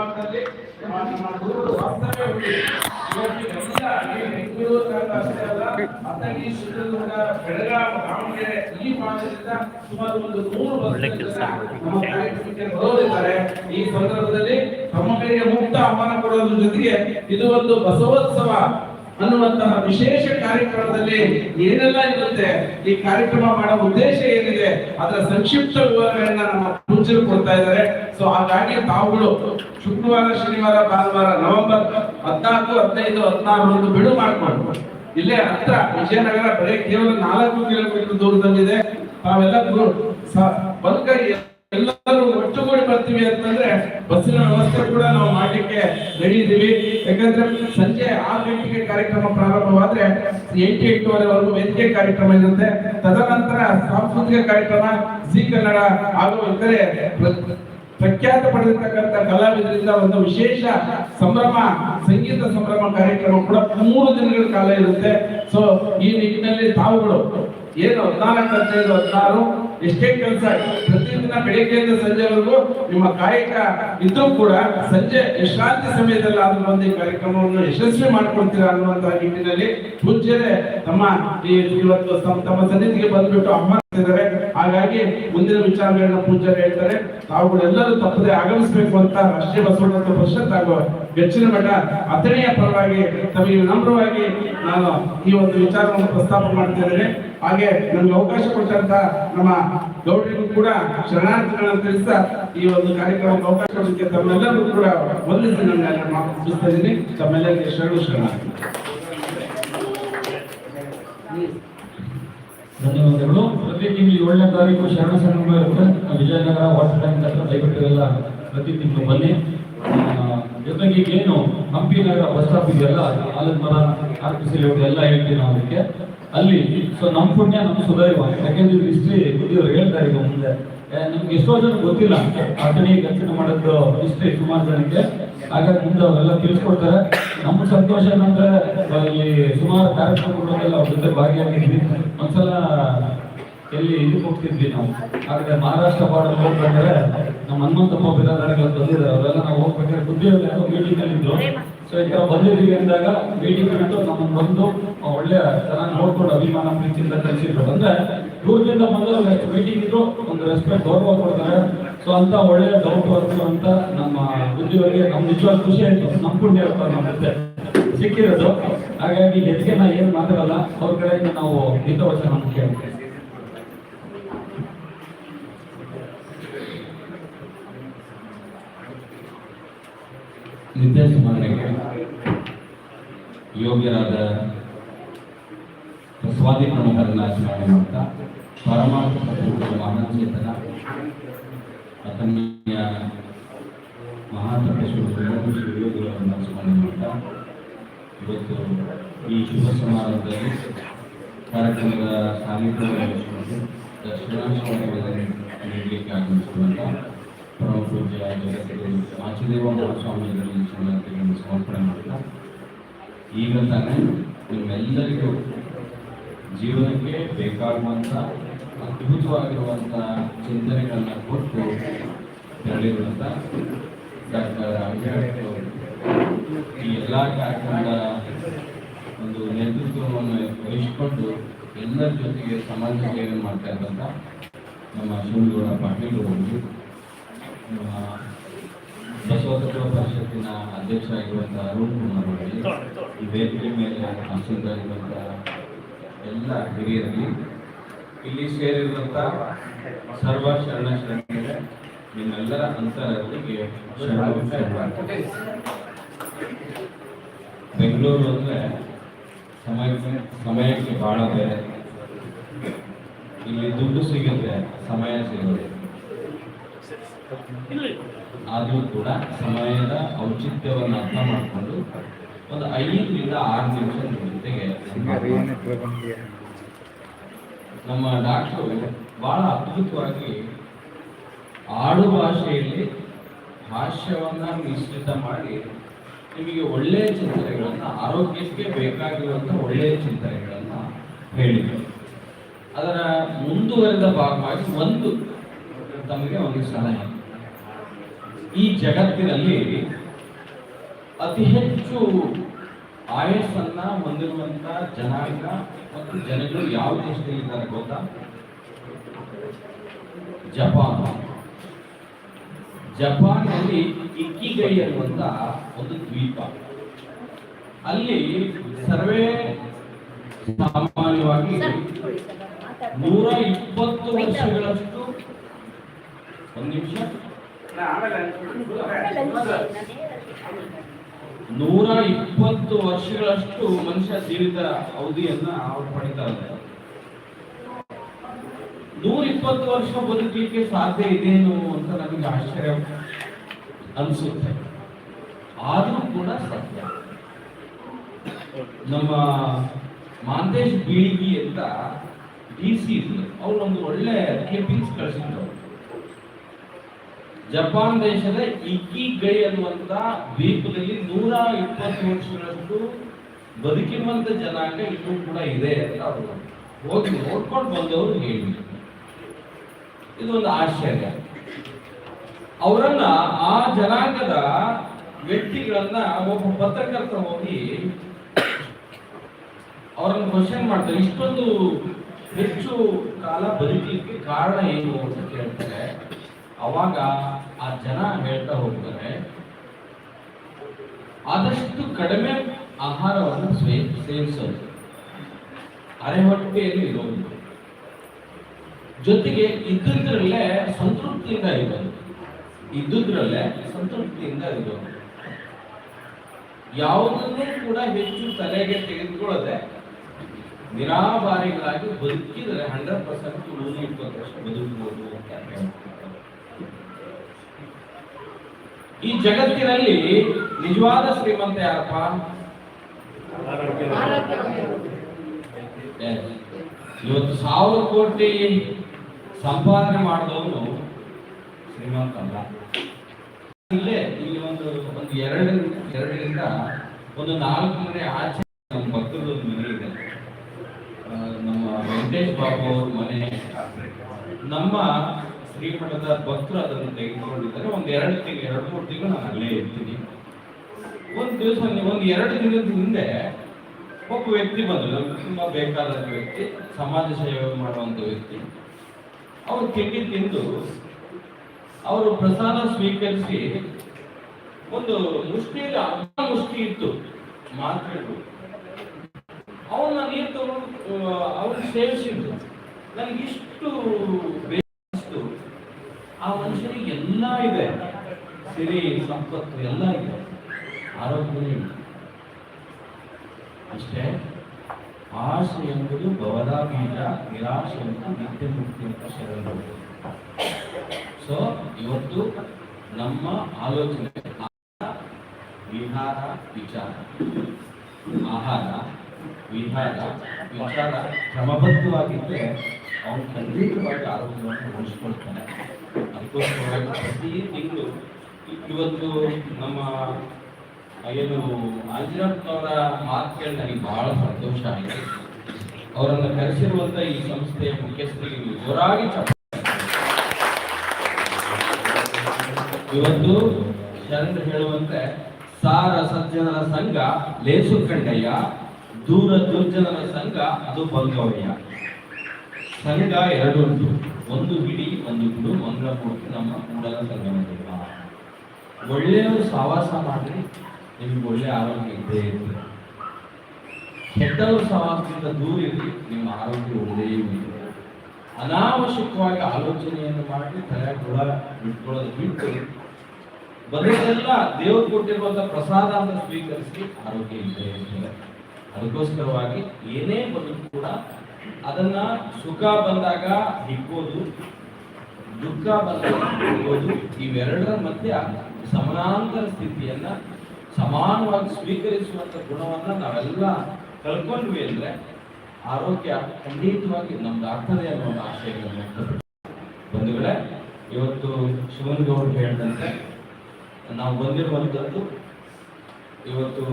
ಭಾಗದಲ್ಲಿ ನಮ್ಮ ವಾಸ್ತವ್ಯ ಈ ಬೆಂಗಳೂರು ತಾಲೂಕು ಅಷ್ಟೇ ಅಲ್ಲ ಅಥಣಿ ಚಿತ್ರದುರ್ಗ ಬೆಳಗಾವಿ ದಾವಣಗೆರೆ ಈ ಭಾಗದಿಂದ ಸುಮಾರು ಒಂದು ನೂರು ವರ್ಷ ನಮ್ಮ ಈ ಸಂದರ್ಭದಲ್ಲಿ ತಮ್ಮ ಕೈಗೆ ಮುಕ್ತ ಆಹ್ವಾನ ಕೊಡೋದ್ರ ಜೊತೆಗೆ ಇದು ಒಂದು ಬಸವೋತ್ಸವ. ಅನ್ನುವಂತಹ ವಿಶೇಷ ಕಾರ್ಯಕ್ರಮದಲ್ಲಿ ಏನೆಲ್ಲ ಇರುತ್ತೆ? ಈ ಕಾರ್ಯಕ್ರಮ ಮಾಡೋ ಉದ್ದೇಶ ಏನಿದೆ? ಅದರ ಸಂಕ್ಷಿಪ್ತ ವಿವರಗಳನ್ನ ನಮ್ಮ ಮುಂಚೆ ಕೊಡ್ತಾ ಇದ್ದಾರೆ. ಸೊ ಹಾಗಾಗಿ ತಾವುಗಳು ಶುಕ್ರವಾರ, ಶನಿವಾರ, ಭಾನುವಾರ, ನವೆಂಬರ್ ಹದಿನಾಲ್ಕು, ಹದಿನೈದು ಹದಿನಾರರಂದು ಬಿಡು ಮಾಡ್ಕೊಂಡು ಇಲ್ಲೇ ಹತ್ರ ವಿಜಯನಗರ ಬರೀ ಕೇವಲ ನಾಲ್ಕು ಕಿಲೋಮೀಟರ್ ದೂರದಲ್ಲಿದೆ. ತಾವೆಲ್ಲ ಎಲ್ಲರೂ ಒಟ್ಟುಗೂಡಿ ಬರ್ತೀವಿ ಅಂತಂದ್ರೆ ಬಸ್ಸಿನ ವ್ಯವಸ್ಥೆ ಕೂಡ ನಾವು ಮಾಡ್ಲಿಕ್ಕೆ ರೆಡಿ ಇದೀವಿ. ಯಾಕಂದ್ರೆ ಸಂಜೆ ಆರು ಗಂಟೆಗೆ ಕಾರ್ಯಕ್ರಮ ಪ್ರಾರಂಭವಾದ್ರೆ ಎಂಟು ಎಂಟೂವರೆವರೆಗೂ ವೇದಿಕೆ ಕಾರ್ಯಕ್ರಮ ಇರುತ್ತೆ. ತದನಂತರ ಸಾಂಸ್ಕೃತಿಕ ಕಾರ್ಯಕ್ರಮ, ಜಿ ಕನ್ನಡ ಹಾಗೂ ಇತರೆ ಪ್ರ- ಪ್ರಖ್ಯಾತ ಪಡೆದಿರ್ತಕ್ಕಂಥ ಕಲಾವಿದರಿಂದ ಒಂದು ವಿಶೇಷ ಸಂಭ್ರಮ, ಸಂಗೀತ ಸಂಭ್ರಮ ಕಾರ್ಯಕ್ರಮ ಕೂಡ ಮೂರು ದಿನಗಳ ಕಾಲ ಇರುತ್ತೆ. ಸೊ ಈ ನಿಟ್ಟಿನಲ್ಲಿ ತಾವುಗಳು ಏನು ಹದಿನಾಲ್ಕು, ಹದಿನೈದು, ಹದಿನಾರು ಎಷ್ಟೇ ಕೆಲಸ, ಪ್ರತಿದಿನ ಬೆಳಿಗ್ಗೆಯಿಂದ ಸಂಜೆವರೆಗೂ ನಿಮ್ಮ ಕಾಯಕ ಇದ್ರೂ ಕೂಡ ಸಂಜೆ ವಿಶ್ರಾಂತಿ ಸಮಯದಲ್ಲಿ ಆದ್ರೂ ಒಂದು ಈ ಕಾರ್ಯಕ್ರಮವನ್ನು ಯಶಸ್ವಿ ಮಾಡ್ಕೊಳ್ತೀರಾ ಅನ್ನುವಂತಹ ನಿಟ್ಟಿನಲ್ಲಿ ಪೂಜ್ಯರೇ ತಮ್ಮ ಈ ಇವತ್ತು ತಮ್ಮ- ಸನ್ನಿಧಿಗೆ ಬಂದ್ಬಿಟ್ಟು ಆಹ್ವಾನಿಸಿದ್ದಾರೆ ಹಾಗಾಗಿ ಮುಂದಿನ ವಿಚಾರಗಳನ್ನ ಪೂಜ್ಯರು ಹೇಳ್ತಾರೆ. ತಾವುಗಳೆಲ್ಲರೂ ತಪ್ಪದೆ ಆಗಮಿಸಬೇಕು ಅಂತ ರಾಷ್ಟ್ರೀಯ ಬಸವಣ್ಣ ಪರಿಷತ್ ಹಾಗೂ ಹೆಚ್ಚಿನ ಮಠ ಅಥಣಿಯ ಪರವಾಗಿ, ತಮಗೆ ವಿನಮ್ರವಾಗಿ ನಾನು ಈ ಒಂದು ವಿಚಾರವನ್ನು ಪ್ರಸ್ತಾಪ ಮಾಡ್ತಿದ್ದೇನೆ ಹಾಗೆ ನಮ್ಗೆ ಅವಕಾಶ ಕೊಟ್ಟಂತ ನಮ್ಮ ಗೌಡರಿಗೂ ಕೂಡ ಶರಣಾರ್ಥಿಗಳನ್ನು ತಿಳಿಸ್ತಾ ಈ ಒಂದು ಕಾರ್ಯಕ್ರಮಕ್ಕೆ ಅವಕಾಶ ಕೊಡಲಿಕ್ಕೆ ತಮ್ಮೆಲ್ಲರಿಗೂ ಕೂಡ ವಂದಿಸಿ ನನ್ನ ಮಾತು ಮುಗಿಸ್ತಾ ಇದ್ದೀನಿ. ತಮ್ಮೆಲ್ಲರಿಗೆ ಶರಣು ಶರಣಾರ್ಥಿ ಧನ್ಯವಾದಗಳು. ಪ್ರತಿ ತಿಂಗಳು ಏಳನೇ ತಾರೀಕು ಶರಣ ಇರುತ್ತೆ. ವಿಜಯನಗರ ವಾಟರ್ ಟ್ಯಾಂಕ್ ಹತ್ರ ದಯವಿಟ್ಟು ಎಲ್ಲ ಪ್ರತಿ ತಿಂಗಳು ಬನ್ನಿ. ಜೊತೆಗೆ ಈಗ ಏನು ಹಂಪಿ ನಗರ ಬಸ್ ಸ್ಟಾಪ್ ಇದೆಯಲ್ಲ ಆಲದ ಮರ ಆರ್ ಪಿ ಸಿ ಎಲ್ಲ ಹೇಳ್ತೀವಿ ನಾವು ಅದಕ್ಕೆ. ಅಲ್ಲಿ ಸೊ ನಮ್ಮ ಪುಣ್ಯ ನಮ್ಮ ಸುದೈವ. ಯಾಕೆಂದ್ರೆ ಹಿಸ್ಟ್ರಿ ಬುದ್ಧಿಯವರು ಹೇಳ್ತಾರೆ ಈಗ ಮುಂದೆ. ನಮ್ಗೆ ಎಷ್ಟೋ ಜನ ಗೊತ್ತಿಲ್ಲ. ಅದನ್ನೇ ದಕ್ಷಿಣ ಮಾಡೋದು ಹಿಸ್ಟ್ರಿ ಸುಮಾರು ಜನಕ್ಕೆ. ಹಾಗಾಗಿ ಮುಂದೆ ಅವರೆಲ್ಲ ತಿಳಿಸ್ಕೊಡ್ತಾರೆ. ನಮ್ಮ ಸಂತೋಷ ಏನಂದ್ರೆ ಇಲ್ಲಿ ಸುಮಾರು ಕಾರ್ಯಕ್ರಮಗಳೆಲ್ಲ ಅವ್ರ ಜೊತೆ ಭಾಗಿಯಾಗಿದ್ವಿ. ಒಂದ್ಸಲ ಎಲ್ಲಿ ಇದಕ್ಕೆ ಹೋಗ್ತಿದ್ವಿ ನಾವು? ಆದರೆ ಮಹಾರಾಷ್ಟ್ರ ಬಾರ್ಡರ್ ಹೋಗ್ಬೇಕಾದ್ರೆ ನಮ್ಮ ಹನುಮಂತಪ್ಪ ಬಿರಾದಾರಿಗಳು ಬಂದಿದ್ದಾರೆ. ಅವರೆಲ್ಲ ನಾವು ಹೋಗ್ಬೇಕಾದ್ರೆ ಬುದ್ಧಿಯಲ್ಲಿ ಯಾರೋ ಮೀಟಿಂಗ್ ಅಲ್ಲಿ ಇದ್ರು. ಸೊ ಈ ತರ ಬಂದಿದ್ದೀವಿ ಅಂದಾಗ ಮೀಟಿಂಗ್ ಬಿಟ್ಟು ನಮ್ಮನ್ನು ಬಂದು ಒಳ್ಳೆ ಚೆನ್ನಾಗಿ ನೋಡ್ಕೊಂಡು ಅಭಿಮಾನ, ಪ್ರೀತಿಯಿಂದ ಕಳಿಸಿದ್ರು. ಅಂದ್ರೆ ದೂರದಿಂದ ಬಂದವರು ಎಷ್ಟು ಮೀಟಿಂಗ್ ಇದ್ರು ಒಂದು ರೆಸ್ಪೆಕ್ಟ್ ಗೌರವ ಕೊಡ್ತಾರೆ. ಸೊ ಅಂತ ಒಳ್ಳೆ ಡೌಟ್ ಬರ್ತು ಅಂತ ನಮ್ಮ ಬುದ್ಧಿಯವರಿಗೆ ನಮ್ಮ ನಿಜವಾದ ಖುಷಿ ಆಯ್ತು. ಪುಣ್ಯ ಇರ್ತಾರೆ ನಮ್ಮ ಜೊತೆ ಸಿಕ್ಕಿರೋದು. ಹಾಗಾಗಿ ಹೆಚ್ಚಿಗೆ ನಾ ಏನು ಮಾತಾಡಲ್ಲ, ಅವ್ರ ಕಡೆಯಿಂದ ನಾವು ಹಿತವಚನ ಕೇಳ್ತೀವಿ ನಿರ್ದೇಶಕರಿಗೆ ಯೋಗ್ಯರಾದ ಸ್ವಾಧಿ ಪ್ರಮುಖರನ್ನ ಸ್ಮರಣೆ ಮಾಡ್ತಾ ಪರಮಾರ್ಥ ಮಹಾಚೇತನ ಅಥನ್ಯ ಮಹಾತಪಸ್ವಿಗಳು ಶ್ರೀ ಯೋಗಿಗಳನ್ನು ಸ್ಮರಣೆ ಮಾಡ್ತಾ ಇವತ್ತು ಈ ಶುಭ ಸಮಾರಂಭದಲ್ಲಿ ಕಾರ್ಯಕ್ರಮದ ವಹಿಸಿಕೊಂಡು ದರ್ಶನಾಶ್ರಮಗಳಲ್ಲಿ ನೀಡಲಿಕ್ಕೆ ಆಗಮಿಸಿರುವಂಥ ಪರಮ ಪೂಜ್ಯ ಜಗದ್ಗುರು ಮಾಚಿದೇವ ಮಹಾಸ್ವಾಮಿಗಳಲ್ಲಿ ಶರಣಾರ್ಥಿಗಳನ್ನು ಸಮರ್ಪಣೆ ಮಾಡ್ತಾ ಈಗ ತಾನೇ ನಿಮ್ಮೆಲ್ಲರಿಗೂ ಜೀವನಕ್ಕೆ ಬೇಕಾಗುವಂಥ ಅದ್ಭುತವಾಗಿರುವಂಥ ಚಿಂತನೆಗಳನ್ನ ಕೊಟ್ಟು ತೆರಳಿರುವಂಥ ಡಾಕ್ಟರ್ ಅಂಬೇಡ್ಕರ್ ಈ ಎಲ್ಲ ಕಾರ್ಯಕ್ರಮದ ಒಂದು ನೇತೃತ್ವವನ್ನು ವಹಿಸಿಕೊಂಡು ಎಲ್ಲರ ಜೊತೆಗೆ ಸಮಾಜ ಸೇವೆ ಮಾಡ್ತಾ ಇದ್ದಂಥ ನಮ್ಮ ಶಿವಗೌಡ ಪಾಟೀಲ್ ಅವರು. ನಮ್ಮ ಬಸವತತ್ವ ಪರಿಷತ್ತಿನ ಅಧ್ಯಕ್ಷ ಆಗಿರುವಂಥ ಅರುಣ್ ಕುಮಾರ್ ಅವರಿಗೆ ಈ ವೇದಿಕೆ ಮೇಲೆ ಆಸೀನರಾಗಿರುವಂಥ ಎಲ್ಲ ಹಿರಿಯರಲ್ಲಿ ಇಲ್ಲಿ ಸೇರಿರುವಂಥ ಸರ್ವ ಶರಣ ಶರಣರಿಗೆ ನಿಮ್ಮೆಲ್ಲರ ಅಂತರಗಳಿಗೆ ಶರಣು. ಬೆಂಗಳೂರು ಅಂದ್ರೆ ಸಮಯಕ್ಕೆ ಸಮಯಕ್ಕೆ ಬಹಳ ಬೇರೆ. ಇಲ್ಲಿ ದುಡ್ಡು ಸಿಗುತ್ತೆ ಸಮಯ ಸಿಗುತ್ತೆ. ಆದರೂ ಕೂಡ ಸಮಯದ ಔಚಿತ್ಯವನ್ನು ಅರ್ಥ ಮಾಡಿಕೊಂಡು ಒಂದು ಐದರಿಂದ ಆರು ನಿಮಿಷ ಜೊತೆಗೆ ನಮ್ಮ ಡಾಕ್ಟರ್ ಬಹಳ ಅದ್ಭುತವಾಗಿ ಆಡು ಭಾಷೆಯಲ್ಲಿ ಹಾಸ್ಯವನ್ನ ಮಿಶ್ರಿತ ಮಾಡಿ ನಿಮಗೆ ಒಳ್ಳೆಯ ಚಿಂತನೆಗಳನ್ನ ಆರೋಗ್ಯಕ್ಕೆ ಬೇಕಾಗಿರುವಂತ ಒಳ್ಳೆಯ ಚಿಂತನೆಗಳನ್ನ ಹೇಳಿದರು. ಅದರ ಮುಂದುವರೆದ ಭಾಗವಾಗಿ ಒಂದು ತಮಗೆ ಒಂದು ಸಲಹೆ. ಈ ಜಗತ್ತಿನಲ್ಲಿ ಅತಿ ಹೆಚ್ಚು ಆಯಸ್ಸನ್ನ ಹೊಂದಿರುವಂತ ಜನಾಂಗ ಮತ್ತು ಜನಗಳು ಯಾವ ದೇಶದಲ್ಲಿ ಇದ್ದಾರೆ ಗೊತ್ತಾ? ಜಪಾನ್. ಜಪಾನ್ನಲ್ಲಿ ಇಕ್ಕಿಗೈ ಅನ್ನುವಂತ ಒಂದು ದ್ವೀಪ. ಅಲ್ಲಿ ಸರ್ವೇ ಸಾಮಾನ್ಯವಾಗಿ ನೂರ ಇಪ್ಪತ್ತು ವರ್ಷಗಳಷ್ಟು ಒಂದು ನಿಮಿಷ. ನೂರ ಇಪ್ಪತ್ತು ವರ್ಷಗಳಷ್ಟು ಮನುಷ್ಯ ಜೀವಿತ ಅವಧಿಯನ್ನ ಅವ್ರು ಪಡಿತಾರೆ ನೂರ ಇಪ್ಪತ್ತು ವರ್ಷ ಬದುಕಲಿಕ್ಕೆ ಸಾಧ್ಯ ಇದೇನು ಅಂತ ನಮಗೆ ಆಶ್ಚರ್ಯ ಅನಿಸುತ್ತೆ. ಆದರೂ ಕೂಡ ಸತ್ಯ. ನಮ್ಮ ಮಾಂತೇಶ್ ಬೀಳಿಗಿ ಅಂತ ಡಿ ಸಿ ಇದ್ರು. ಅವ್ರು ಒಂದು ಒಳ್ಳೆ ಕ್ಲಿಪ್ಪಿಂಗ್ಸ್ ಕಳಿಸಿದ್ರು. ಜಪಾನ್ ದೇಶದ ಇಕ್ಕಿಗೈ ಅನ್ನುವಂತ ದ್ವೀಪದಲ್ಲಿ ನೂರ ಇಪ್ಪತ್ತು ವರ್ಷಗಳಷ್ಟು ಬದುಕಿರುವಂತ ಜನಾಂಗ ಇನ್ನೂ ಕೂಡ ಇದೆ ಅಂತ ಅವರು ಹೋಗಿ ನೋಡ್ಕೊಂಡು ಬಂದವರು ಹೇಳಿ. ಇದು ಒಂದು ಆಶ್ಚರ್ಯ. ಅವರನ್ನ ಆ ಜನಾಂಗದ ವ್ಯಕ್ತಿಗಳನ್ನ ಒಬ್ಬ ಪತ್ರಕರ್ತ ಹೋಗಿ ಅವರನ್ನು ಕ್ವಶನ್ ಮಾಡ್ತಾರೆ, ಇಷ್ಟೊಂದು ಹೆಚ್ಚು ಕಾಲ ಬದುಕಲಿಕ್ಕೆ ಕಾರಣ ಏನು? ಅಂತ ಕೇಳ್ತಾರೆ. ಅವಾಗ ಆ ಜನ ಹೇಳ್ತಾ ಹೋಗ್ತಾರೆ, ಆದಷ್ಟು ಕಡಿಮೆ ಆಹಾರವನ್ನು ಸ್ವೇ- ಸೇವಿಸೋದು. ಅರೆ ಹೊಟ್ಟೆಯಲ್ಲಿ ಇರೋದು. ಜೊತೆಗೆ ಇದ್ದುದ್ರಲ್ಲೇ ಸಂತೃಪ್ತಿಯಿಂದ ಇರೋದು. ಇದ್ದುದ್ರಲ್ಲೇ ಸಂತೃಪ್ತಿಯಿಂದ ಇರೋದು. ಯಾವುದನ್ನೂ ಕೂಡ ಹೆಚ್ಚು ತಲೆಗೆ ತೆಗೆದುಕೊಳ್ಳದೆ ನಿರಾಬಾರಿಗಳಾಗಿ ಬದುಕಿದರೆ ಹಂಡ್ರೆಡ್ ಪರ್ಸೆಂಟ್ ಇಪ್ಪತ್ತು ವರ್ಷ ಬದುಕಬಹುದು ಅಂತ ಹೇಳ್ತಾರೆ. ಈ ಜಗತ್ತಿನಲ್ಲಿ ನಿಜವಾದ ಶ್ರೀಮಂತ ಯಾರಪ್ಪ. ಇವತ್ತು ಸಾವಿರ ಕೋಟಿ ಸಂಪಾದನೆ ಮಾಡಿದವನು ಶ್ರೀಮಂತ ಅಲ್ಲ. ಇಲ್ಲೇ ಇಲ್ಲಿ ಒಂದು ಒಂದು ಎರಡು ಎರಡರಿಂದ ಒಂದು ನಾಲ್ಕು ಮನೆ ಆಚೆ ನಮ್ಮ ಭಕ್ತರದ ಒಂದು ಮನೆ ಇದೆ. ನಮ್ಮ ವೆಂಕಟೇಶ್ ಬಾಬು ಅವ್ರ ಮನೆ. ನಮ್ಮ ಶ್ರೀಮಠದ ಭಕ್ತರು ಅದನ್ನು ತೆಗೆದುಕೊಂಡಿದ್ದಾರೆ. ಒಂದು ಎರಡು ತಿಂಗಳು ಎರಡು ಮೂರು ತಿಂಗಳು ನಾನು ಅಲ್ಲೇ ಇರ್ತೀನಿ. ಒಂದು ದಿವಸ ಒಂದು ಎರಡು ದಿನದ ಹಿಂದೆ ಒಬ್ಬ ವ್ಯಕ್ತಿ ಬಂದರು. ತುಂಬಾ ಬೇಕಾದ ವ್ಯಕ್ತಿ, ಸಮಾಜ ಸೇವೆ ಮಾಡುವಂತ ವ್ಯಕ್ತಿ. ಅವರು ತಿಂಡಿ ತಿಂದು, ಅವರು ಪ್ರಸಾದ ಸ್ವೀಕರಿಸಿ ಒಂದು ಮುಷ್ಟಿಯಲ್ಲಿ ಅರ್ಧ ಮುಷ್ಟಿ ಇತ್ತು. ಮಾತ್ರೆಗಳು. ಅವನ್ನ ನೀರು ತಗೊಂಡು ಅವ್ರು ಸೇವಿಸಿದ್ರು. ನನಗೆ ಇಷ್ಟು ಬೇಕಿತ್ತು ಆ ಮನುಷ್ಯನಿಗೆ ಎಲ್ಲ ಇದೆ. ಸಿರಿ, ಸಂಪತ್ತು ಎಲ್ಲ ಇದೆ. ಆರೋಗ್ಯವೇ ಇಲ್ಲ. ಅಷ್ಟೇ ಆಶೆ ಎಂಬುದು ಭವದ ಬೀಜ ನಿರಾಶೆ ಎಂಬುದು ನಿತ್ಯ ಮುಕ್ತಿ ಅಂತ ಶರಣರು ಸೊ ಇವತ್ತು ನಮ್ಮ ಆಲೋಚನೆ ವಿಹಾರ, ವಿಚಾರ. ಆಹಾರ, ವಿಹಾರ, ವಿಚಾರ ಕ್ರಮಬದ್ಧವಾಗಿದ್ದರೆ ಅವನು ಖಂಡಿತವಾಗಿ ಆರೋಗ್ಯವನ್ನು ಉಳಿಸ್ಕೊಳ್ತಾನೆ ಅದಕ್ಕೋಸ್ಕರವಾಗಿ ಪ್ರತಿ ತಿಂಗಳು ಇವತ್ತು ನಮ್ಮ ಏನು ಆಂಜನಪ್ಪನವರ ಮಾತು ಕೇಳಿ ನನಗೆ ಬಹಳ ಸಂತೋಷ ಆಯಿತು. ಅವರನ್ನು ಕರೆಸಿರುವಂತ ಈ ಸಂಸ್ಥೆಯ ಮುಖ್ಯಸ್ಥರಿಗೆ ಜೋರಾಗಿ. ಇವತ್ತು ಶರಣರು ಹೇಳುವಂತೆ ಸಾರ ಸಜ್ಜನರ ಸಂಘ ಲೇಸು ಕಂಡಯ್ಯ ದೂರ ದುರ್ಜನರ ಸಂಘ ಅದು ಬಂಗವಯ್ಯ ಸಂಘ ಎರಡು ಉಂಟು. ಒಂದು ಬಿಡಿ, ಒಂದು ಬಿಡು ಕೊಟ್ಟು ನಮ್ಮ ಕೂಡಲ ಸಂಗಮದೇವ ಒಳ್ಳೆಯವರು ಸಹವಾಸ ಮಾಡಿ ನಿಮ್ಗೆ ಒಳ್ಳೆ ಆರೋಗ್ಯ ಇದ್ದೇ ಇರ್ತದೆ ಕೆಟ್ಟವರು ಸಹವಾಸದಿಂದ ದೂರ ಇರಲಿ ನಿಮ್ಮ ಆರೋಗ್ಯ ಒಳ್ಳೆಯೇ ಅನಾವಶ್ಯಕವಾಗಿ ಆಲೋಚನೆಯನ್ನು ಮಾಡಿ ತಲೆ ಕೂಡ ಬಿಟ್ಕೊಳ್ಳೋದು ಬಿಟ್ಟು ಬದುಕೆಲ್ಲ ದೇವರು ಕೊಟ್ಟಿರುವಂತ ಪ್ರಸಾದ ಅಂತ ಸ್ವೀಕರಿಸಿ ಆರೋಗ್ಯ ಇದ್ದೇ ಇರ್ತದೆ ಅದಕ್ಕೋಸ್ಕರವಾಗಿ ಏನೇ ಬದುಕು ಕೂಡ ಅದನ್ನ ಸುಖ ಬಂದಾಗ ಹಿಗ್ಗೋದು ದುಃಖ ಬಂದಾಗ ಹಿಗ್ಗೋದು ಇವೆರಡರ ಮಧ್ಯ ಸಮಾನಾಂತರ ಸ್ಥಿತಿಯನ್ನ ಸಮಾನವಾಗಿ ಸ್ವೀಕರಿಸುವಂತ ಗುಣವನ್ನ ನಾವೆಲ್ಲ ಕಳ್ಕೊಂಡ್ವಿ ಅಂದ್ರೆ ಆರೋಗ್ಯ ಖಂಡಿತವಾಗಿ ನಮ್ದು ಆಗ್ತದೆ ಅನ್ನೋ ಆಶಯಗಳನ್ನು ಬಂಧುಗಳೇ, ಇವತ್ತು ಶಿವನಗೌಡರು ಹೇಳಿದಂತೆ ನಾವು ಬಂದಿರುವಂಥದ್ದು ಇವತ್ತು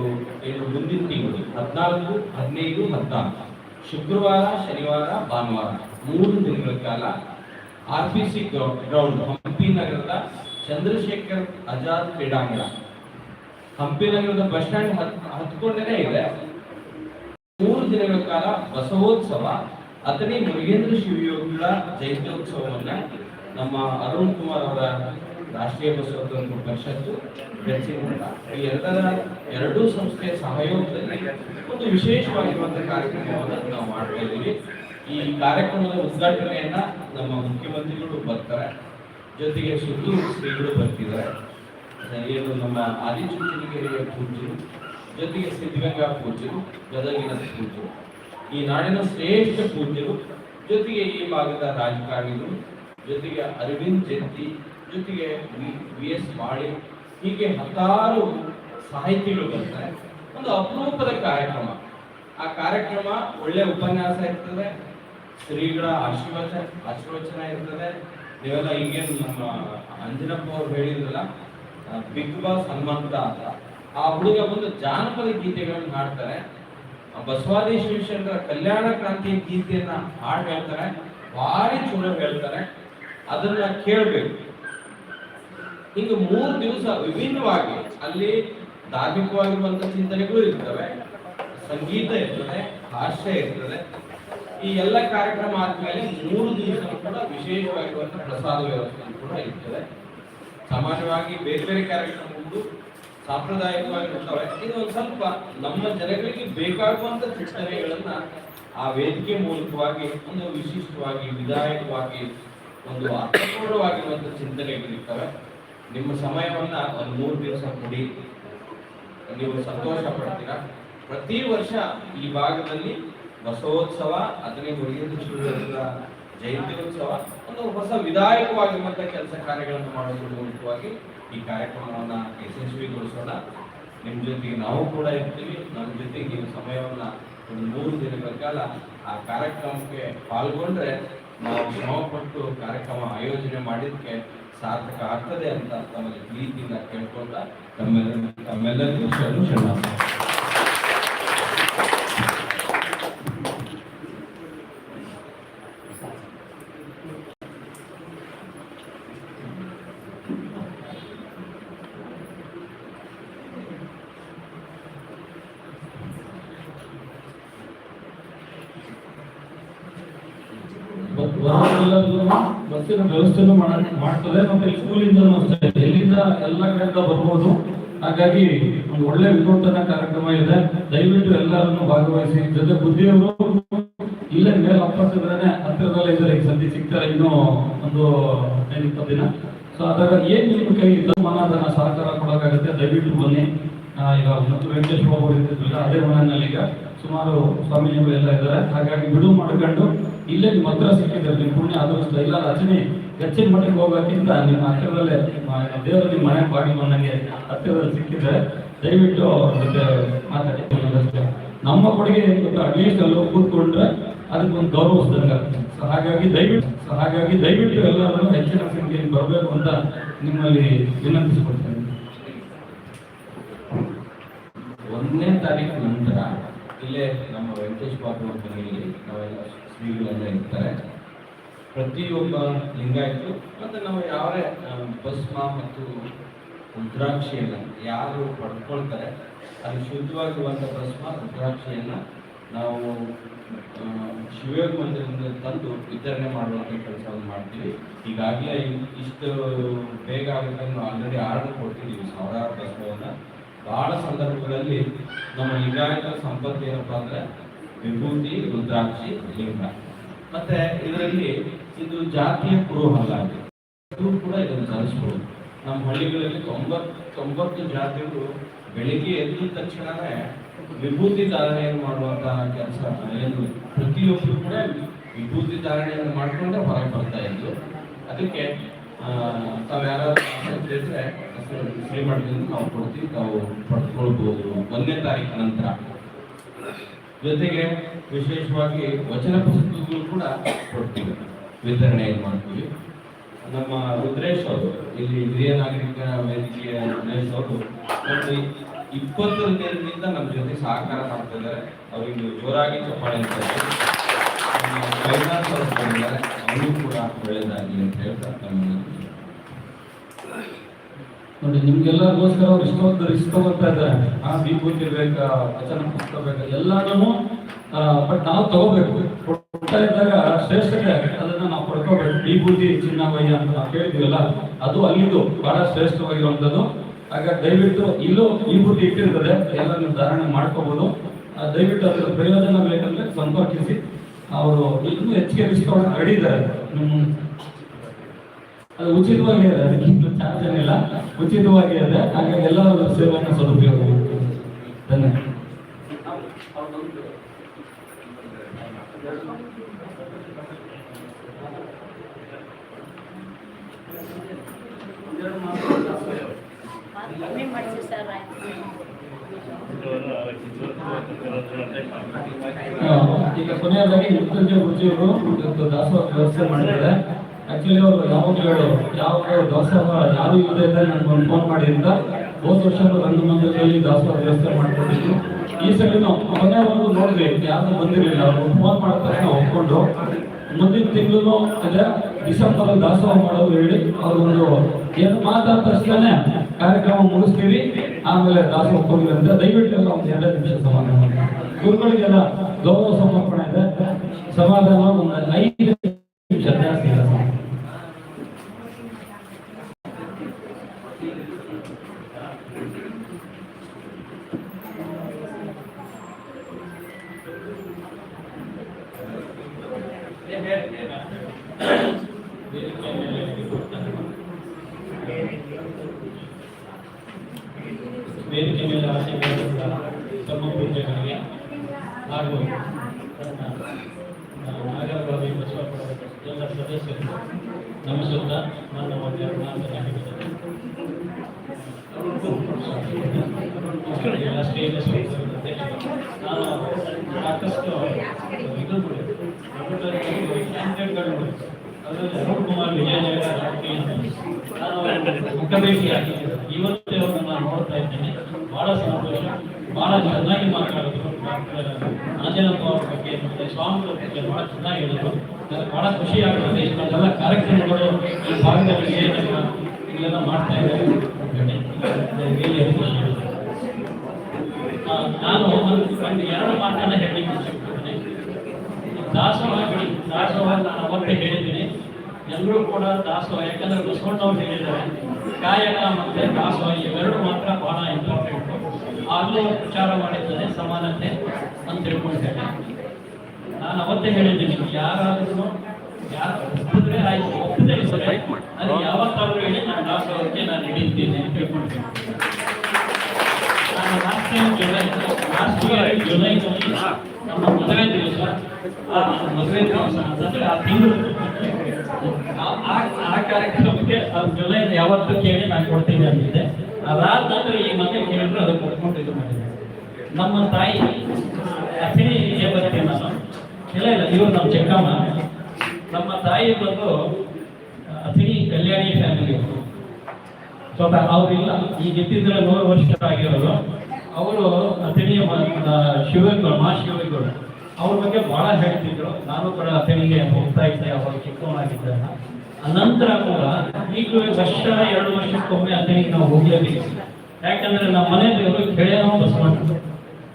ಏನು ಮುಂದಿನ ತಿಂಗಳು, ಹದಿನಾಲ್ಕು, ಹದಿನೈದು, ಹದಿನಾಲ್ಕು. ಶುಕ್ರವಾರ, ಶನಿವಾರ, ಭಾನುವಾರ ಮೂರು ದಿನಗಳ ಕಾಲ R P C ground Hampi ನಗರದ ಚಂದ್ರಶೇಖರ್ ಆಜಾದ್ ಕ್ರೀಡಾಂಗಣ. ಹಂಪಿ ನಗರದ ಬಸ್ ಸ್ಟ್ಯಾಂಡ್ ಹತ್ಕೊಂಡೇ ಇದೆ. ಮೂರು ದಿನಗಳ ಕಾಲ ಬಸವೋತ್ಸವ. ಅಥಣಿ ಮುರುಗೇಂದ್ರ ಶಿವಯೋಗಿಗಳ ಜಯಂತ್ಯೋತ್ಸವವನ್ನ ನಮ್ಮ ಅರುಣ್ ಕುಮಾರ್ ಅವರ ರಾಷ್ಟ್ರೀಯ ಬಸವತ್ವ ಪರಿಷತ್ತು ಈ ಎರಡರ ಎರಡೂ ಸಂಸ್ಥೆಯ ಸಹಯೋಗದಲ್ಲಿ ಒಂದು ವಿಶೇಷವಾಗಿರುವಂತಹ ಕಾರ್ಯಕ್ರಮವನ್ನು ನಾವು ಮಾಡ್ತಾ ಇದ್ದೀವಿ. ಈ ಕಾರ್ಯಕ್ರಮದ ಉದ್ಘಾಟನೆಯನ್ನ ನಮ್ಮ ಮುಖ್ಯಮಂತ್ರಿಗಳು ಬರ್ತಾರೆ. ಜೊತೆಗೆ ಸುದ್ದು ಶ್ರೀಗಳು ಬರ್ತಿದ್ದಾರೆ. ಏನು ನಮ್ಮ ಆದಿಚುಂಚನಗಿರಿಯ ಪೂಜೆ ಜೊತೆಗೆ ಸಿದ್ಧಗಂಗಾ ಪೂಜರು ಗದಗಿನ ಪೂಜ್ಯರು, ಈ ನಾಡಿನ ಶ್ರೇಷ್ಠ ಪೂಜ್ಯರು, ಜೊತೆಗೆ ಈ ಭಾಗದ ರಾಜಕಾರಣಿಗಳು, ಜೊತೆಗೆ ಅರವಿಂದ್ ಜೆಟ್ಟಿ ಜೊತೆಗೆ ವಿ ಎಸ್ ಬಾಳಿ ಹೀಗೆ ಹತ್ತಾರು ಸಾಹಿತಿಗಳು ಬರ್ತಾರೆ. ಒಂದು ಅಪರೂಪದ ಕಾರ್ಯಕ್ರಮ. ಆ ಕಾರ್ಯಕ್ರಮ ಒಳ್ಳೆ ಉಪನ್ಯಾಸ ಇರ್ತದೆ. ಶ್ರೀಗಳ ಆಶೀರ್ವಚ, ಆಶೀರ್ವಚನ ಇರ್ತದೆ. ನೀವೆಲ್ಲ ಈಗೇನು ನಮ್ಮ ಅಂಜನಪ್ಪ ಅವ್ರು ಹೇಳಿದ್ರಲ್ಲ ಬಿಗ್ ಬಾಸ್ ಹನುಮಂತ ಅಂತ. ಆ ಹುಡುಗ ಬಂದು ಜಾನಪದ ಗೀತೆಗಳನ್ನು ಹಾಡ್ತಾರೆ. ಬಸವಾದಿ ಶಿವಶಂಕರ ಕಲ್ಯಾಣ ಕ್ರಾಂತಿ ಗೀತೆಯನ್ನ ಹಾಡು ಹೇಳ್ತಾರೆ. ಭಾರಿ ಚಲೋ ಹೇಳ್ತಾರೆ. ಅದನ್ನ ಕೇಳಬೇಕು. ಹಿಂಗ ಮೂರು ದಿವಸ ವಿಭಿನ್ನವಾಗಿ ಅಲ್ಲಿ ಧಾರ್ಮಿಕವಾಗಿರುವಂತ ಚಿಂತನೆಗಳು ಇರ್ತವೆ, ಸಂಗೀತ ಇರ್ತದೆ ಭಾಷೆ ಇರ್ತದೆ. ಈ ಎಲ್ಲ ಕಾರ್ಯಕ್ರಮ ಆದ್ಮೇಲೆ ಮೂರು ದಿವಸ ಕೂಡ ವಿಶೇಷವಾಗಿರುವಂತ ಪ್ರಸಾದ ವ್ಯವಸ್ಥೆ ಕೂಡ ಇರ್ತದೆ ಸಾಮಾನ್ಯವಾಗಿ ಬೇರೆ ಬೇರೆ ಕಾರ್ಯಕ್ರಮಗಳು ಸಾಂಪ್ರದಾಯಿಕವಾಗಿರ್ತವೆ ಇದು ಒಂದು ಸ್ವಲ್ಪ ನಮ್ಮ ಜನಗಳಿಗೆ ಬೇಕಾಗುವಂತ ಚಿಂತನೆಗಳನ್ನ ಆ ವೇದಿಕೆ ಮೂಲಕವಾಗಿ, ಒಂದು ವಿಶಿಷ್ಟವಾಗಿ, ವಿಧಾಯಕವಾಗಿ, ಒಂದು ಅರ್ಥಪೂರ್ಣವಾಗಿರುವಂತ ಚಿಂತನೆಗಳಿರ್ತವೆ. ನಿಮ್ಮ ಸಮಯವನ್ನ ಒಂದು ಮೂರು ದಿವಸ ಕೊಡಿ ನೀವು ಸಂತೋಷ ಪಡ್ತೀರಾ ಪ್ರತಿ ವರ್ಷ ಈ ಭಾಗದಲ್ಲಿ ಬಸವೋತ್ಸವ, ಅದನ್ನೇ ಜಯಂತಿ ಜಯಂತ್ಯೋತ್ಸವ, ಒಂದು ಹೊಸ ವಿಧಾಯಕವಾಗಿರುವಂತಹ ಕೆಲಸ ಕಾರ್ಯಗಳನ್ನು ಮಾಡುವುದರ ಮೂಲಕವಾಗಿ ಈ ಕಾರ್ಯಕ್ರಮವನ್ನ ಯಶಸ್ವಿಗೊಳಿಸೋಣ. ನಿಮ್ಮ ಜೊತೆಗೆ ನಾವು ಕೂಡ ಇರ್ತೀವಿ. ನಮ್ಮ ಜೊತೆಗೆ ನೀವು ಸಮಯವನ್ನ ಒಂದು ಮೂರು ದಿನಗಳ ಕಾಲ ಆ ಕಾರ್ಯಕ್ರಮಕ್ಕೆ ಪಾಲ್ಗೊಂಡ್ರೆ ನಾವು ಶ್ರಮಪಟ್ಟು ಕಾರ್ಯಕ್ರಮ ಆಯೋಜನೆ ಮಾಡಿದ್ದಕ್ಕೆ ಸಾರ್ಥಕ ಆಗ್ತದೆ ಅಂತ ತಮಗೆ ಪ್ರೀತಿಯಿಂದ ಕೇಳ್ಕೊಂಡ ತಮ್ಮೆಲ್ಲ ತಮ್ಮೆಲ್ಲರಿಗೂ ಶರಣು ಶರಣಾರ್ಥಿ ಬರೋರೆಲ್ಲರಿಗೂ ಬಸ್ಸಿನ ವ್ಯವಸ್ಥೆನೂ ಮಾಡ- ಮಾಡ್ತದೆ ಮತ್ತೆ ಸ್ಕೂಲಿಂದನೂ ಅಷ್ಟೇ ಎಲ್ಲಿಂದ ಎಲ್ಲ ಕಡೆಯಿಂದ ಬರ್ಬೋದು. ಹಾಗಾಗಿ ಒಂದು ಒಳ್ಳೆ ವಿನೂತನ ಕಾರ್ಯಕ್ರಮ ಇದೆ. ದಯವಿಟ್ಟು ಎಲ್ಲರನ್ನು ಭಾಗವಹಿಸಿ. ಜೊತೆ ಬುದ್ಧಿಯವರು ಇಲ್ಲ ಮೇಲೆ ಅಪ್ಪಸಿದ್ರೆ ಹತ್ತಿರದಲ್ಲೇ ಇದ್ದಾರೆ. ಈಗ ಸದ್ಯ ಸಿಗ್ತಾರೆ ಇನ್ನೂ ಒಂದು ಹದಿನೈದು ದಿನ. ಸೊ ಅದಾಗ ಏನ್ ನಿಮ್ಮ ಕೈ ಮನಾದನ ಸಹಕಾರ ಕೊಡೋಕ್ಕಾಗುತ್ತೆ? ದಯವಿಟ್ಟು ಬನ್ನಿ. ಈಗ ಮತ್ತು ವೆಂಕಟೇಶ್ ಬಾಬು ಅವರು ಇದ್ದಿದ್ರಲ್ಲ ಅದೇ ಮನೆಯಲ್ಲಿ ಈಗ ಸುಮಾರು ಸ್ವಾಮೀಜಿಗಳು ಎಲ್ಲ ಇದ್ದಾರೆ. ಹಾಗಾಗಿ ಬಿಡುವು ಮಾಡ್ಕೊಂಡು ಇಲ್ಲೇ ನಿಮ್ಮ ಹತ್ರ ಸಿಕ್ಕಿದ್ದಾರೆ ನಿಮ್ಮ ಪುಣ್ಯ ಆಧರಿಸ್ತಾ ಇಲ್ಲ ರಚನೆ ಹೆಚ್ಚಿನ ಮಟ್ಟಿಗೆ ಹೋಗೋಕ್ಕಿಂತ ನಿಮ್ಮ ಹತ್ತಿರದಲ್ಲೇ ದೇವರು ನಿಮ್ಮ ಮನೆ ಬಾಗಿ ಬಂದಂಗೆ ಹತ್ತಿರದಲ್ಲಿ ಸಿಕ್ಕಿದ್ರೆ ದಯವಿಟ್ಟು ಅವ್ರ ಜೊತೆ ಮಾತಾಡಿ. ನಮ್ಮ ಕೊಡುಗೆ ಏನು ಗೊತ್ತಾ ಅಟ್ಲೀಸ್ಟ್ ಅಲ್ಲಿ ಕೂತ್ಕೊಂಡ್ರೆ ಅದಕ್ಕೊಂದು ಆಗ್ತದೆ. ಸೊ ಹಾಗಾಗಿ ದಯವಿಟ್ಟು ಸೊ ಹಾಗಾಗಿ ದಯವಿಟ್ಟು ಎಲ್ಲರೂ ಹೆಚ್ಚಿನ ಸಂಖ್ಯೆಯಲ್ಲಿ ಬರಬೇಕು ಅಂತ ನಿಮ್ಮಲ್ಲಿ ವಿನಂತಿಸಿಕೊಡ್ತೇನೆ ಒಂದನೇ ತಾರೀಕು ನಂತರ ಇಲ್ಲೇ ನಮ್ಮ ವೆಂಕಟೇಶ್ ಬಾಬು ಮನೆಯಲ್ಲಿ ನಾವೆಲ್ಲ ಶ್ರೀಗಳೆಲ್ಲ ಇರ್ತಾರೆ. ಪ್ರತಿಯೊಬ್ಬ ಲಿಂಗಾಯತು ಮತ್ತು ನಾವು ಯಾವೇ ಭಸ್ಮ ಮತ್ತು ರುದ್ರಾಕ್ಷಿಯನ್ನ ಯಾರು ಪಡ್ಕೊಳ್ತಾರೆ ಅಲ್ಲಿ ಶುದ್ಧವಾಗಿರುವಂಥ ಭಸ್ಮ, ರುದ್ರಾಕ್ಷಿಯನ್ನ ನಾವು ಶಿವಯೋಗ ಮಂದಿರದಿಂದ ತಂದು ವಿತರಣೆ ಮಾಡುವಂಥ ಕೆಲಸವನ್ನು ಮಾಡ್ತೀವಿ. ಈಗಾಗಲೇ ಇಷ್ಟು ಬೇಗ ಆಗುತ್ತೆ ಆಲ್ರೆಡಿ ಆರ್ಡರ್ ಕೊಟ್ಟಿದ್ದೀವಿ. ಸಾವಿರಾರು ಭಸ್ಮವನ್ನು. ಬಹಳ ಸಂದರ್ಭಗಳಲ್ಲಿ ನಮ್ಮ ಲಿಂಗಾಯತ ಸಂಪತ್ತು ಏನಪ್ಪ ಅಂದ್ರೆ ವಿಭೂತಿ, ರುದ್ರಾಕ್ಷಿ, ಲಿಂಗ. ಮತ್ತೆ ಇದರಲ್ಲಿ ಇದು ಜಾತಿಯ ಇದು ಇದು ಕೂಡ ಇದನ್ನು ಸಾಧಿಸಬಹುದು ನಮ್ಮ ಹಳ್ಳಿಗಳಲ್ಲಿ ತೊಂಬತ್ತು ತೊಂಬತ್ತು ಜಾತಿಗಳು ಬೆಳಿಗ್ಗೆ ಎದ್ದ ತಕ್ಷಣವೇ ವಿಭೂತಿ ಧಾರಣೆಯನ್ನು ಮಾಡುವಂತಹ ಕೆಲಸ ಏನು ಪ್ರತಿಯೊಬ್ಬರು ಕೂಡ ವಿಭೂತಿ ಧಾರಣೆಯನ್ನು ಮಾಡಿಕೊಂಡೇ ಹೊರಗೆ ಬರ್ತಾ ಇದ್ರು. ಅದಕ್ಕೆ ತಾವು ಯಾರಾದ್ರೂ ಇದ್ರೆ ಶ್ರೀಮಠದಿಂದ ನಾವು ಕೊಡ್ತೀವಿ, ತಾವು ಪಡ್ಕೊಳ್ಬೋದು. ಒಂದನೇ ತಾರೀಕು ನಂತರ. ಜೊತೆಗೆ ವಿಶೇಷವಾಗಿ ವಚನ ಪುಸ್ತಕಗಳು ಕೂಡ ಕೊಡ್ತೀವಿ. ವಿತರಣೆ ಮಾಡ್ತೀವಿ? ನಮ್ಮ ರುದ್ರೇಶ್ ಅವರು, ಇಲ್ಲಿ ಹಿರಿಯ ನಾಗರಿಕ ವೇದಿಕೆಯ ರುದ್ರೇಶ್ ಅವರು ಒಂದು ಇಪ್ಪತ್ತು ದಿನದಿಂದ ನಮ್ಮ ಜೊತೆ ಸಹಕಾರ ಮಾಡ್ತಾ ಇದ್ದಾರೆ. ಅವರಿಗೆ ಜೋರಾಗಿ ಚಪ್ಪಾಳೆ ಅಂತ ಅವರು ಕೂಡ ಒಳ್ಳೆಯದಾಗಲಿ ಅಂತ ಹೇಳ್ತಾ ನೋಡಿ, ನಿಮ್ಗೆಲ್ಲರಿಗೋಸ್ಕರ ಅವ್ರು ಇಷ್ಟೊಂದು ರಿಸ್ಕ್ ತಗೋತಾ ಇದ್ದಾರೆ. ಆ ವಿಭೂತಿ ಇರಬೇಕಾ ವಚನ ಪುಸ್ತಕ ಬೇಕ, ಎಲ್ಲಾನು ಬಟ್ ನಾವು ತಗೋಬೇಕು. ಕೊಡ್ತಾ ಇದ್ದಾಗ ಶ್ರೇಷ್ಠತೆ ಅದನ್ನ ನಾವು ಪಡ್ಕೋಬೇಕು. ವಿಭೂತಿ ಚಿನ್ನವಯ್ಯ ಅಂತ ನಾವು ಕೇಳಿದ್ವಲ್ಲ ಅದು ಅಲ್ಲಿದ್ದು ಬಹಳ ಶ್ರೇಷ್ಠವಾಗಿರುವಂಥದ್ದು. ಆಗ ದಯವಿಟ್ಟು ಇಲ್ಲೂ ವಿಭೂತಿ ಇಟ್ಟಿರ್ತದೆ. ಎಲ್ಲ ನೀವು ಧಾರಣೆ ಮಾಡ್ಕೋಬಹುದು ದಯವಿಟ್ಟು ಅದರ ಪ್ರಯೋಜನ ಬೇಕಂದ್ರೆ ಸಂಪರ್ಕಿಸಿ. ಅವರು ಇನ್ನೂ ಹೆಚ್ಚಿಗೆ ರಿಸ್ಕ್ ರೆಡಿ ಇದ್ದಾರೆ. ನಿಮ್ಮ ಅದು ಉಚಿತವಾಗಿ ಇದೆ ಅದಕ್ಕಿಂತ ಚಾರ್ಜ್ ಏನಿಲ್ಲ ಉಚಿತವಾಗಿ ಇದೆ ಹಾಗಾಗಿ ಎಲ್ಲ ಸೇವೆಯನ್ನು ಸದುಪಯೋಗ. ಧನ್ಯವಾದ ಈಗ ಕೊನೆಯದಾಗಿ ಉತ್ತರ ಗುರುಜಿಯವರು ಇವತ್ತು ದಾಸೋಹ ವ್ಯವಸ್ಥೆ ಮಾಡಿದ್ದಾರೆ. ಆಕ್ಚುಲಿ ಅವರು ಯಾವಾಗ ಹೇಳೋರು ಯಾವಾಗ ದಾಸೋಹ ಯಾರು ಇಲ್ಲದೆ ಇದ್ದರೆ ನನಗೆ ಫೋನ್ ಮಾಡಿ ಅಂತ ಹೋದ ವರ್ಷ ರಂಗಮಂದಿರದಲ್ಲಿ ದಾಸೋಹ ವ್ಯವಸ್ಥೆ ಮಾಡ್ಕೊಟ್ಟಿದ್ರು. ಈ ಸಲ ನಾವು ಒಂದು ನೋಡಿದ್ವಿ ಯಾರು ಬಂದಿರಲಿಲ್ಲ. ಅವರು ಫೋನ್ ಮಾಡಿದ ತಕ್ಷಣ ಒಪ್ಕೊಂಡು ಮುಂದಿನ ತಿಂಗಳು ಅದೇ ಡಿಸೆಂಬರ್ ದಾಸೋಹ ಮಾಡೋದು ಹೇಳಿ ಅವ್ರೊಂದು ಏನು ಮಾತಾದ ತಕ್ಷಣ ಕಾರ್ಯಕ್ರಮ ಮುಗಿಸ್ತೀವಿ ಆಮೇಲೆ ದಾಸೋಹ ಹೋಗಿ ಅಂತ ದಯವಿಟ್ಟು ಒಂದು ಎರಡು ನಿಮಿಷ ಸಮಾಧಾನ ಮಾಡಿ ಗುರುಗಳಿಗೆಲ್ಲ ಗೌರವ ಸಮರ್ಪಣೆ ಇದೆ. ಸಮಾಧಾನ ಒಂದು ಐದು ನಿಮಿಷ ಜಾಸ್ತಿ ಇಲ್ಲ ಸರ್. ವೇದಿಕೆ ಮೇಲೆ ಆಸಕ್ತಿಯಿಂದ ತಮ್ಮ ಪೂಜೆಗಳಿಗೆ ಹಾಗೂ ನಮ್ಮ ನಾಗರಬಾವಿ ಬಸವಪುರ ಎಲ್ಲ ಸದಸ್ಯರು ನಮಿಸುತ್ತಾ ನನ್ನ ಬಗ್ಗೆ ಮಾತನಾಡಿದ್ದಾರೆ ಎಲ್ಲ ಸ್ಟೇಜ್ ನಾನು ಸಾಕಷ್ಟು ಇದು ಕ್ಯಾಂಡಿಡೇಟ್ಗಳು ಅದರಲ್ಲಿ ಅರುಣ್ ಕುಮಾರ್ ವಿಜಯನಗರ ನಾನು ನಾನು ನೋಡ್ತಾ ಇದ್ದೇನೆ ಬಹಳ ಸಂತೋಷ ಬಹಳ ಚೆನ್ನಾಗಿ ಮಾತಾಡಿದ್ರು ಅವ್ರ ಬಗ್ಗೆ ಮತ್ತೆ ಸ್ವಾಮಿಗಳ ಬಗ್ಗೆ ಚೆನ್ನಾಗಿ ಹೇಳಿದ್ರು ಬಹಳ ಖುಷಿ ಕಾರ್ಯಕ್ರಮಗಳು ಈ ಭಾಗದಲ್ಲಿ ಏನೆಲ್ಲ ಮಾಡ್ತಾ ಇದ್ದಾರೆ ನಾನು ಒಂದು ಎರಡು ಮಾತನ್ನ ಹೇಳಲಿಕ್ಕೆ ಇಷ್ಟಪಡ್ತೇನೆ ದಾಸೋಹ ನಾನು ಅವತ್ತೇ ಹೇಳಿದ್ದೀನಿ. ಎಲ್ಲರೂ ಕೂಡ ದಾಸೋಹ, ಯಾಕಂದ್ರೆ ಬಸವಣ್ಣವ್ರು ಹೇಳಿದ್ದಾರೆ ಕಾಯಕ ಮತ್ತೆ ದಾಸೋಹ ಇವೆರಡು ಮಾತ್ರ ಬಹಳ ಇಂಪಾರ್ಟೆಂಟ್ ಆಗಲೂ ಪ್ರಚಾರ ಮಾಡಿದ್ದಾರೆ, ಸಮಾನತೆ ಅಂತ ತಿಳ್ಕೊಳ್ತೇನೆ. ನಾನು ಅವತ್ತೇ ಹೇಳಿದ್ದೀನಿ, ಯಾರಾದ್ರೂ, ಯಾರು ಒಪ್ಪಿದ್ರೆ ಆಯ್ತು, ಒಪ್ಪಿದ್ರೆ ಇದ್ರೆ ಅದು ಯಾವತ್ತಾದ್ರೂ ಹೇಳಿ ನಾನು ದಾಸೋಹಕ್ಕೆ ನಾನು ಹಿಡಿತೀನಿ ಅಂತ ತಿಳ್ಕೊಳ್ತೇನೆ. ನಾನು ಲಾಸ್ಟ್ ಟೈಮ್ ಜುಲೈ ಲಾಸ್ಟ್ ನಮ್ಮ ಮದುವೆ ದಿವಸ ಮದುವೆ ಆ ತಿಂಗಳು ಆ- ಕಾರ್ಯಕ್ರಮಕ್ಕೆ ಜುಲೈ ಯಾವತ್ತು ಕೇಳಿ ನಾನು ಕೊಡ್ತೀನಿ ಅಂದಿದ್ದೆ ಅದಾದ ಈ ಮನೆ ಕೇಳಿದ್ರು ಅದಕ್ಕೆ ಕೊಟ್ಕೊಂಡು ಇದು ಮಾಡಿದೆ ನಮ್ಮ ತಾಯಿ ಅತಿಥಿಗೆ ಬರ್ತೀನಿ ನಾನು ಇಲ್ಲ ಇಲ್ಲ ಇವರು ನಮ್ಮ ಚೆಕ್ಕಮ್ಮ ನಮ್ಮ ತಾಯಿ ಬಂದು ಅತಿಥಿ ಕಲ್ಯಾಣಿ ಫ್ಯಾಮಿಲಿ ಸ್ವಲ್ಪ ಅವರಿಲ್ಲ ಈಗ ಇದ್ದಿದ್ರೆ ನೂರು ವರ್ಷ ಆಗಿರೋರು ಅವರು ಅತಿಥಿಯ ಶಿವಗಳು ಮಾ ಶಿವಗಳು ಅವ್ರ ಬಗ್ಗೆ ಬಹಳ ಹೇಳ್ತಿದ್ರು. ನಾನು ಕೂಡ ಅಥಣಿಗೆ ಹೋಗ್ತಾ ಇದ್ದೆ, ಅವಾಗ ಚಿಕ್ಕವನಾಗಿದ್ದೆ ನಂತರ ಕೂಡ ಈಗಲೂ ವರ್ಷ ಎರಡು ವರ್ಷಕ್ಕೊಮ್ಮೆ ಅಥಣಿಗೆ ನಾವು ಹೋಗ್ಲೇಬೇಕು. ಯಾಕಂದ್ರೆ ನಮ್ಮ ಮನೆ ದೇವರು ಗೆಳೆಯ ಬಸವಣ್ಣ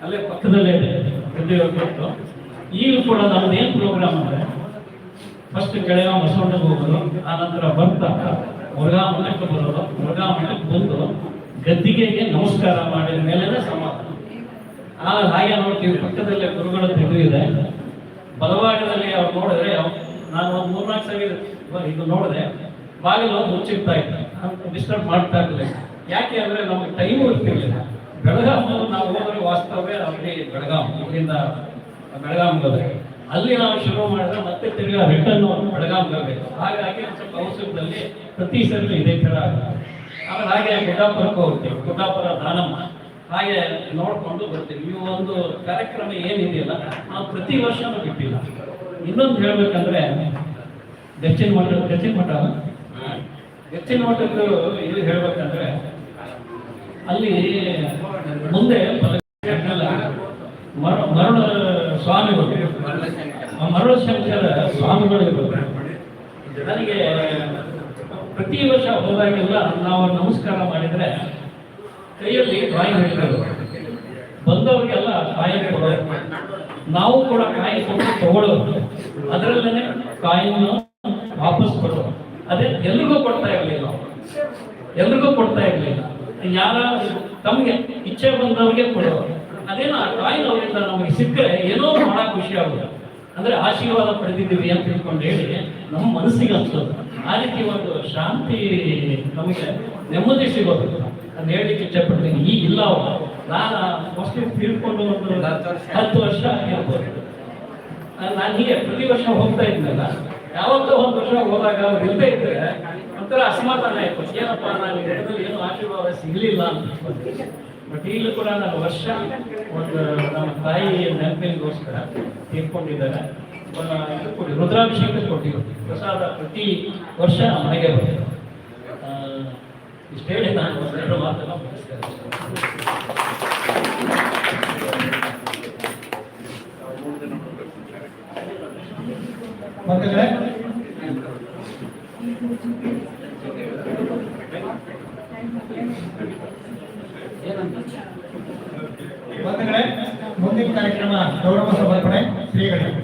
ಅಲ್ಲೇ ಪಕ್ಕದಲ್ಲೇ ಇದೆ. ಕೊಟ್ಟು ಈಗ ಕೂಡ ನಮ್ದು ಏನ್ ಪ್ರೋಗ್ರಾಮ್ ಅಂದ್ರೆ ಫಸ್ಟ್ ಗೆಳೆಯ ಬಸವಣ್ಣಗೆ ಹೋಗೋದು, ಆ ನಂತರ ಬರ್ತಾ ಮುರುಘಾ ಮಠಕ್ಕೆ ಬರೋದು, ಮುರುಘಾ ಮಠಕ್ಕೆ ಬಂದು ಗದ್ದಿಗೆಗೆ ನಮಸ್ಕಾರ ಮಾಡಿದ ಮೇಲೆ ಸಮಾಧಾನ ಆ ಹಾಗೆ ನೋಡ್ತೀವಿ, ಪಕ್ಕದಲ್ಲಿ ಗುರುಗಳ ತೆಗೆದು ಇದೆ. ಬಲಭಾಗದಲ್ಲಿ ಅವ್ರು ನೋಡಿದ್ರೆ ನಾನು ಒಂದು ಮೂರ್ನಾಲ್ಕು ಸಾವಿರ ಇದು ನೋಡಿದೆ. ಬಾಗಿಲು ಮುಚ್ಚಿರ್ತಾ ಇತ್ತು. ಡಿಸ್ಟರ್ಬ್ ಮಾಡ್ತಾ ಇರಲಿಲ್ಲ. ಯಾಕೆ ಅಂದ್ರೆ ನಮಗೆ ಟೈಮ್ ಇರ್ತಿರ್ಲಿಲ್ಲ ಬೆಳಗಾಂ ನಾವು ಹೋದ್ರೆ ವಾಸ್ತವ್ಯ ಅಲ್ಲಿ ಬೆಳಗಾಂ ಇಲ್ಲಿಂದ ಬೆಳಗಾಂ ಹೋದ್ರೆ ಅಲ್ಲಿ ನಾವು ಶುರು ಮಾಡಿದ್ರೆ ಮತ್ತೆ ತಿರ್ಗಾ ರಿಟರ್ನ್ ಬೆಳಗಾಂ ಬರಬೇಕು ಹಾಗಾಗಿ ಸ್ವಲ್ಪ ಅವಸರದಲ್ಲಿ ಪ್ರತಿ ಸರಿ ಇದೇ ತರ ಆಗುತ್ತೆ. ಆಮೇಲೆ ಹಾಗೆ ಗುಡ್ಡಾಪುರಕ್ಕೆ ಹೋಗ್ತೀವಿ. ಗುಡ್ಡಾಪುರ ದಾನಮ್ಮ. ಹಾಗೆ ನೋಡ್ಕೊಂಡು ಬರ್ತೀವಿ ನೀವು ಒಂದು ಕಾರ್ಯಕ್ರಮ ಏನಿದೆಯಲ್ಲ ನಾವು ಪ್ರತಿ ವರ್ಷನೂ ಬಿಟ್ಟಿಲ್ಲ ಇನ್ನೊಂದು ಹೇಳ್ಬೇಕಂದ್ರೆ, ದಕ್ಷಿಣ ಮಠ ದಕ್ಷಿಣ ಮಠ? ದಕ್ಷಿಣ ಮಠದ್ದು ಇದು ಹೇಳ್ಬೇಕಂದ್ರೆ, ಅಲ್ಲಿ ಮುಂದೆ ಮರ ಮರಣ ಸ್ವಾಮಿಗಳು ಮರಳಶಂಕರ ಸ್ವಾಮಿಗಳು ಇರೋದು. ನನಗೆ ಪ್ರತಿ ವರ್ಷ ಹೋದಾಗೆಲ್ಲ ನಾವು ನಮಸ್ಕಾರ ಮಾಡಿದ್ರೆ ಕೈಯಲ್ಲಿ ಡ್ರಾಯಿಂಗ್ ಹಿಡಿಯೋದು ಬಂದವರಿಗೆಲ್ಲ ಕಾಯಿ ಕೊಡೋದು ನಾವು ಕೂಡ ಕಾಯಿ ಕೊಟ್ಟು ತಗೊಳ್ಳೋದು. ಅದರಲ್ಲೇ ಕಾಯಿಯನ್ನು ವಾಪಸ್ ಕೊಡೋದು. ಅದೇ ಎಲ್ರಿಗೂ ಕೊಡ್ತಾ ಇರಲಿಲ್ಲ ಎಲ್ರಿಗೂ ಕೊಡ್ತಾ ಇರಲಿಲ್ಲ. ಯಾರ ತಮಗೆ ಇಚ್ಛೆ ಬಂದವರಿಗೆ ಕೊಡೋರು. ಅದೇನೋ ಕಾಯಿನ್ ಅವರಿಂದ ನಮಗೆ ಸಿಕ್ಕರೆ ಏನೋ ಬಹಳ ಖುಷಿ ಆಗುತ್ತೆ. ಅಂದ್ರೆ ಆಶೀರ್ವಾದ ಪಡೆದಿದ್ದೀವಿ ಅಂತ ತಿಳ್ಕೊಂಡು ಹೇಳಿ ನಮ್ಮ ಮನಸ್ಸಿಗೆ ಅನ್ಸೋದು ಆ ರೀತಿ ಒಂದು ಶಾಂತಿ ನಮಗೆ ನೆಮ್ಮದಿ ಸಿಗೋದು. ಅಂತ ಹೇಳಲಿಕ್ಕೆ ಇಷ್ಟಪಡ್ತೀನಿ. ಈಗ ಇಲ್ಲ ಅವರು. ನಾನು ಫಸ್ಟ್ ತಿಳ್ಕೊಂಡು ಒಂದು ಹತ್ತು ವರ್ಷ ಹೇಳ್ಬೋದು ನಾನು ಹೀಗೆ ಪ್ರತಿ ವರ್ಷ ಹೋಗ್ತಾ ಇದ್ನಲ್ಲ. ಯಾವತ್ತೋ ಒಂದು ವರ್ಷ ಹೋದಾಗ ಅವ್ರು ಇಲ್ಲದೆ ಇದ್ರೆ ಒಂಥರ ಅಸಮಾಧಾನ ಆಯ್ತು. ಏನಪ್ಪ ನಾನು ಇದರಲ್ಲಿ ಏನು ಆಶೀರ್ವಾದ ಸಿಗಲಿಲ್ಲ ಅಂತ ಬಟ್ ಈಗಲೂ ಕೂಡ ನಾನು ವರ್ಷ ಒಂದು ನಮ್ಮ ತಾಯಿ ನೆನಪಿನಗೋಸ್ಕರ ತಿಳ್ಕೊಂಡಿದ್ದಾರೆ. ರುದ್ರಾಭಿಷೇಕ ಕೊಟ್ಟಿವಿ ಪ್ರಸಾದ ಪ್ರತಿ ವರ್ಷ ಮನೆಗೆ ಬರ್ತದೆ ಹೇಳಿ ನಾನು ಒಂದೆರಡು ಮುಂದಿನ ಕಾರ್ಯಕ್ರಮ ಗೌರವ ಸಮರ್ಪಣೆ ಶ್ರೀಗಳಿಗೆ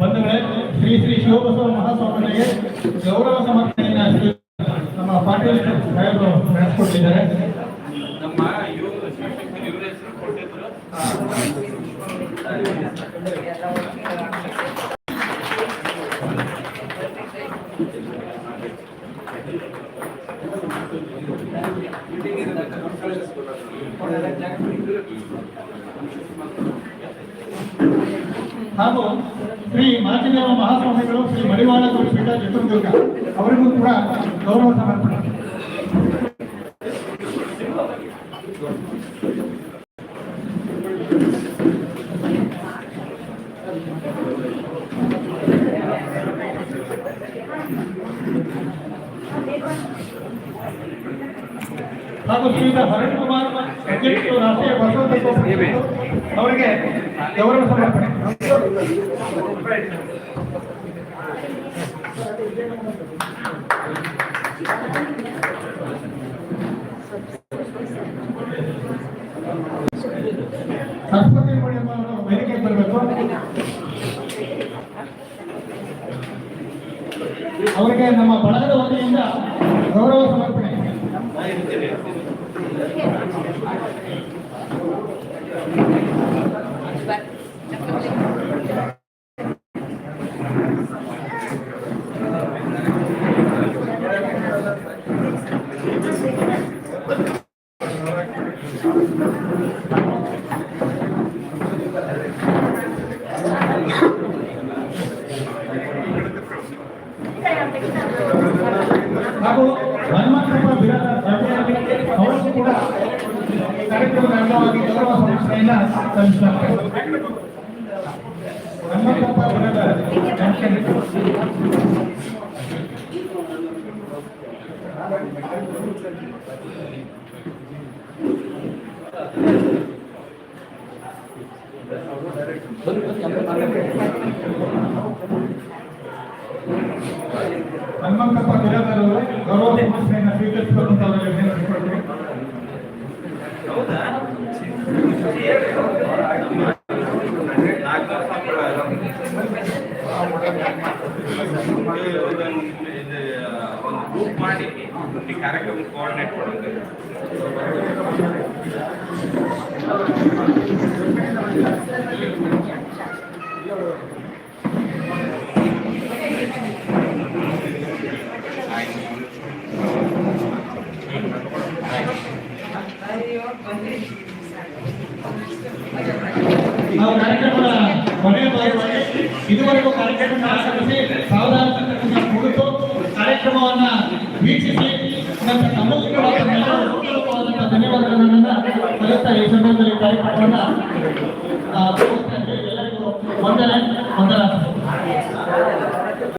ಬಂಧುಗಳೇ ಶ್ರೀ ಶ್ರೀ ಶಿವಬಸವ ಮಹಾಸ್ವಾಮಿಗಳಿಗೆ ಗೌರವ ಸಮರ್ಪಣೆಯನ್ನು ಶ್ರೀ ನಮ್ಮ ಪಾಟೀಲ್ ಸಾಹೇಬರು ನಡೆಸಿಕೊಟ್ಟಿದ್ದಾರೆ ನಮ್ಮ ಇವರು ಶಿವಶಂಕರ್ ಇವ್ರ ಹೆಸರು ಕೊಟ್ಟಿದ್ರು ಹಾಗೂ ಶ್ರೀ ಮಾಚಿದೇವ ಮಹಾಸ್ವಾಮಿಗಳು ಶ್ರೀ ಮಡಿವಾಳ ಗುರುಪೀಠ ಚಿತ್ರದುರ್ಗ ಅವರಿಗೂ ಕೂಡ ಗೌರವ ಸಮರ್ಪಣೆ ಹಾಗೂ ಶ್ರೀಯುತ ಭರಣ್ ಕುಮಾರ್ ಅಧ್ಯಕ್ಷರು ರಾಷ್ಟ್ರೀಯ ಬಸವ ಅವರಿಗೆ ಗೌರವ ಸಮರ್ಪಣೆ. ಸರಸ್ವತಿ ವೇದಿಕೆಗೆ ಬರಬೇಕು. ಅವರಿಗೆ ನಮ್ಮ ಬಳಗದ ವತಿಯಿಂದ ಗೌರವ ಸಮರ್ಪಣೆ ಹಾಗೂ ಹನುಮಂತಪ್ಪ ಬಿರಾದರ್ ಅವರು ಕೂಡ ಕಾರ್ಯಕ್ರಮದ ಅಂಗವಾಗಿ ಗೌರವ ಸಂಸ್ಥೆಯಿಂದ ಸಲ್ಲಿಸುತ್ತಾರೆ ಹನುಮಂತಪ್ಪ ಬಿರಾದರ್ ಜಂಕ್ಷನ್ ಹನುಮಂತಪ್ಪ ಬಿರಾದರ್ ಅವರು ಗೌರವ ಸಮರ್ಪಣೆಯನ್ನ ಸ್ವೀಕರಿಸಬೇಕು ಅಂತ ಅವರಿಗೆ ವಿನಂತಿಸಿಕೊಳ್ತೀನಿ ಒಂದು ಗ್ರೂಪ್ ಮಾಡಿ ಈ ಕಾರ್ಯಕ್ರಮ ಕೋಆರ್ಡಿನೇಟ್ ಮಾಡೋದು. ನಾವು ಕಾರ್ಯಕ್ರಮದ ಕೊನೆಯ ಭಾಗವಾಗಿ ಇದುವರೆಗೂ ಕಾರ್ಯಕ್ರಮ ಆಚರಿಸಿ ವೀಕ್ಷಿಸಿ ನಮ್ಮ ಸಮಗ್ರವಾದ ಧನ್ಯವಾದಗಳನ್ನ ಸಲ್ಲಿಸ್ತಾ ಈ ಸಂದರ್ಭದಲ್ಲಿ ಕಾರ್ಯಕ್ರಮವನ್ನ ಎಲ್ಲರಿಗೂ ವಂದನೆ ವಂದನ